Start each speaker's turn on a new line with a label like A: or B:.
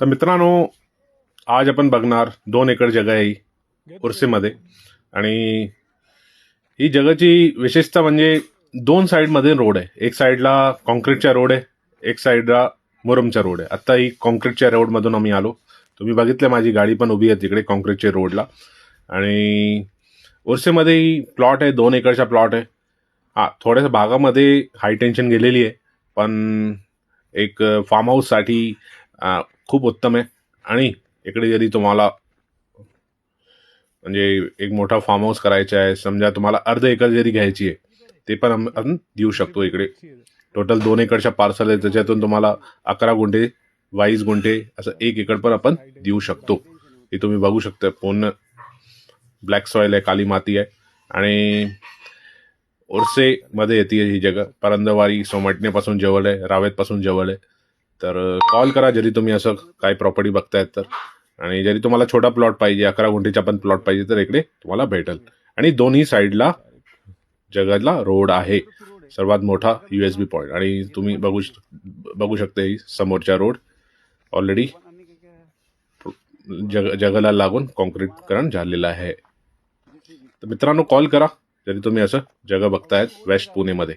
A: तर मित्रांनो आज आपण बघणार दोन एकर जगा आहे ही उर्सेमध्ये आणि ही जगाची विशेषता म्हणजे दोन साईडमध्ये रोड आहे. एक साईडला कॉन्क्रीटचा रोड आहे एक साईडला मुरमचा रोड आहे. आत्ता ही कॉन्क्रीटच्या रोडमधून आम्ही आलो. तुम्ही बघितलं माझी गाडी पण उभी आहे तिकडे कॉन्क्रीटच्या रोडला. आणि उर्सेमध्ये ही प्लॉट आहे दोन एकरचा प्लॉट आहे. हां थोड्याशा भागामध्ये हाय टेन्शन गेलेली आहे. पण एक फार्म हाऊससाठी खूप उत्तम आहे. आणि इकडे जरी तुम्हाला म्हणजे एक मोठा फार्म हाऊस करायचा आहे समजा तुम्हाला अर्ध एकर जरी घ्यायची आहे ते पण आपण देऊ शकतो इकडे. टोटल दोन एकरच्या पार्सल आहे त्याच्यातून तुम्हाला अकरा गुंठे बावीस गुंठे असं एक एकर पण आपण देऊ शकतो. हे तुम्ही बघू शकता पूर्ण ब्लॅक सॉइल आहे काली माती आहे. आणि ओरसे मध्ये येते ही जगह. परंदवारी सोमटणेपासून जवळ आहे रावेतपासून जवळ आहे. तर कॉल करा जरी तुम्ही असं काय प्रॉपर्टी बघतायत तर. आणि जरी तुम्हाला छोटा प्लॉट पाहिजे अकरा गुंठेचा पण प्लॉट पाहिजे तर इकडे तुम्हाला भेटेल. आणि दोन्ही साईडला जगाला रोड आहे. सर्वात मोठा युएसबी पॉईंट आणि तुम्ही बघू बघू शकता ही समोरचा रोड ऑलरेडी जग जगाला लागून कॉन्क्रीटकरण झालेलं आहे. तर मित्रांनो कॉल करा. जरी तुम्ही असं जगह बघतायत वेस्ट पुणेमध्ये